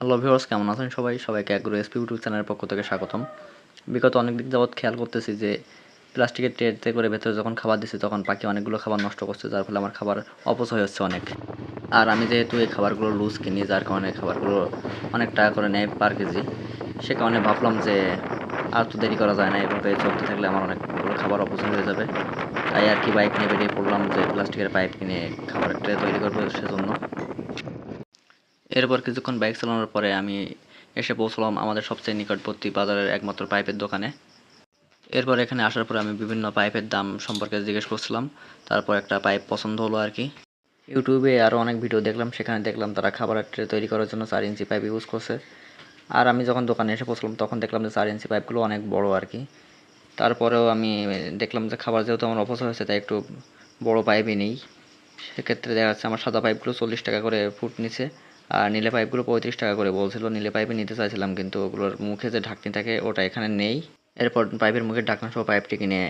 Hello viewers কেমন আছেন সবাই? সবাইকে অ্যাগ্রো এসপি ইউটিউব চ্যানেলের পক্ষ থেকে স্বাগতম। বিগত অনেক দিন যাবৎ খেয়াল করতেছি যে, প্লাস্টিকের ট্রেতে করে ভেতরে যখন খাবার দিচ্ছি তখন পাখি অনেকগুলো খাবার নষ্ট করছে, যার ফলে আমার খাবার অপচয় হচ্ছে অনেক। আর আমি যেহেতু এই খাবারগুলো লুজ কিনি, যার কারণে খাবারগুলো অনেক টাকা করে নেয় পার কেজি, সে কারণে ভাবলাম যে, আর তো দেরি করা যায় না, এভাবে চলতে থাকলে আমার অনেকগুলো খাবার অপচয় হয়ে যাবে। তাই আর কি বাইক নিয়ে বেরিয়ে পড়লাম যে, প্লাস্টিকের পাইপ কিনে খাবারের ট্রে তৈরি করব সেজন্য। এরপর কিছুক্ষণ বাইক চালানোর পরে আমি এসে পৌঁছলাম আমাদের সবচেয়ে নিকটবর্তী বাজারের একমাত্র পাইপের দোকানে। এরপর এখানে আসার পরে আমি বিভিন্ন পাইপের দাম সম্পর্কে জিজ্ঞেস করছিলাম। তারপর একটা পাইপ পছন্দ হলো আর কি ইউটিউবে আরও অনেক ভিডিও দেখলাম, সেখানে দেখলাম তারা খাবারের ট্রে তৈরি করার জন্য চার ইঞ্চি পাইপ ইউজ করছে। আর আমি যখন দোকানে এসে পৌঁছলাম, তখন দেখলাম যে চার ইঞ্চি পাইপগুলো অনেক বড় আর কি তারপরেও আমি দেখলাম যে খাবার যেহেতু আমার অপচয় হয়েছে, তাই একটু বড় পাইপই নেই। সেক্ষেত্রে দেখা যাচ্ছে আমার সাদা পাইপগুলো চল্লিশ টাকা করে ফুট নিচে আর নীলে পাইপগুলো পঁয়ত্রিশ টাকা করে বলছিল, নীলে পাইপে নিতে চাইছিলাম, কিন্তু ওগুলোর মুখে যে ঢাকনি থাকে, ওটা এখানে নেই। এরপর পাইপের মুখে ঢাকনা সহ পাইপটি কিনে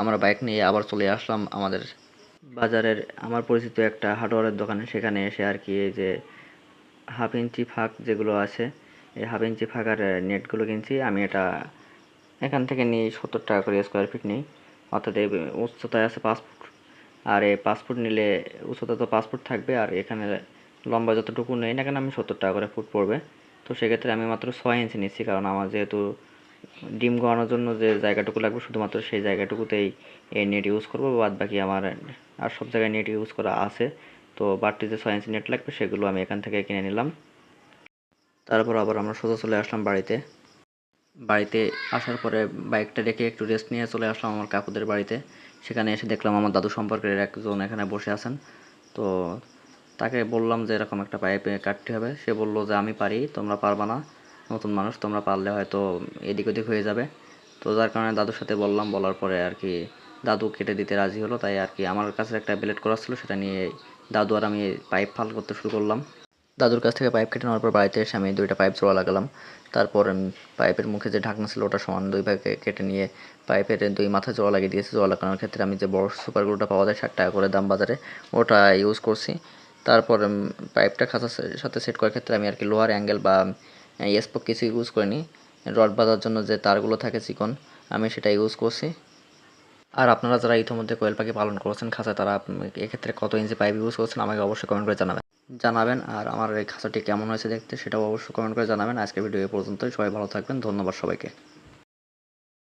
আমরা বাইক নিয়ে আবার চলে আসলাম আমাদের বাজারের, আমার পরিচিত একটা হার্ডওয়ারের দোকানে। সেখানে এসে আর কি এই যে হাফ ইঞ্চি ফাঁক যেগুলো আছে, এই হাফ ইঞ্চি ফাঁকার নেটগুলো কিনছি। আমি এটা এখান থেকে নিই, সত্তর টাকা করে স্কোয়ার ফিট নিই। অর্থাৎ এই উচ্চতায় আছে পাঁচ ফুট। আর এই পাঁচ ফুট নিলে উচ্চতা তো পাঁচ ফুট থাকবে, আর এখানে লম্বা যতটুকু নেই না কেন আমি সত্তর টাকা করে ফুট পড়বে। তো সেক্ষেত্রে আমি মাত্র ছয় ইঞ্চি নিচ্ছি, কারণ আমার যেহেতু ডিম গোয়ানোর জন্য যে জায়গাটুকু লাগবে, শুধুমাত্র সেই জায়গাটুকুতেই এই নেট ইউজ করব বাদ বাকি আমার আর সব জায়গায় নেট ইউজ করা আছে। তো বাড়তি যে ছয় ইঞ্চি নেট লাগবে, সেগুলো আমি এখান থেকে কিনে নিলাম। তারপর আবার আমরা সোজা চলে আসলাম বাড়িতে। বাড়িতে আসার পরে বাইকটা রেখে একটু রেস্ট নিয়ে চলে আসলাম আমার কাকুদের বাড়িতে। সেখানে এসে দেখলাম আমার দাদু সম্পর্কের একজন এখানে বসে আছেন। তো তাকে বললাম যে এরকম একটা পাইপ কাটতে হবে। সে বলল যে, আমি পারি, তোমরা পারবা না। নতুন মানুষ, তোমরা পারলে হয়তো এদিক ওদিক হয়ে যাবে। তো যার কারণে দাদুর সাথে বললাম, বলার পরে আর কি দাদু কেটে দিতে রাজি হলো। তাই আর কি আমার কাছে একটা ব্লেড করা ছিল, সেটা নিয়ে দাদু আর আমি পাইপ ফাল করতে শুরু করলাম। দাদুর কাছ থেকে পাইপ কেটে নেওয়ার পর বাড়িতে এসে আমি দুইটা পাইপ জোড়া লাগালাম। তারপর পাইপের মুখে যে ঢাকনা ছিল, ওটা সমান দুই ভাগে কেটে নিয়ে পাইপের দুই মাথা জোড়া লাগিয়ে দিয়েছি। জোড়া লাগানোর ক্ষেত্রে আমি যে বড় সুপারগুলোটা পাওয়া যায়, ষাট টাকা করে দাম বাজারে, ওটা ইউজ করছি। তারপর পাইপটা খাঁচার সাথে সেট করার ক্ষেত্রে আমি আর কি লোহার অ্যাঙ্গেল বা স্পোক কিছু ইউজ করিনি। রড বাঁধার জন্য যে তারগুলো থাকে চিকন, আমি সেটা ইউজ করছি। আর আপনারা যারা ইতিমধ্যে কোয়েল পাখি পালন করেছেন খাঁচায়, তারা এক্ষেত্রে কত ইঞ্চি পাইপ ইউজ করছেন আমাকে অবশ্যই কমেন্ট করে জানাবেন। জানাবেন, আর আমার এই খাঁচাটি কেমন হয়েছে দেখতে, সেটাও অবশ্যই কমেন্ট করে জানাবেন। আজকের ভিডিও এ পর্যন্তই, সবাই ভালো থাকবেন, ধন্যবাদ সবাইকে।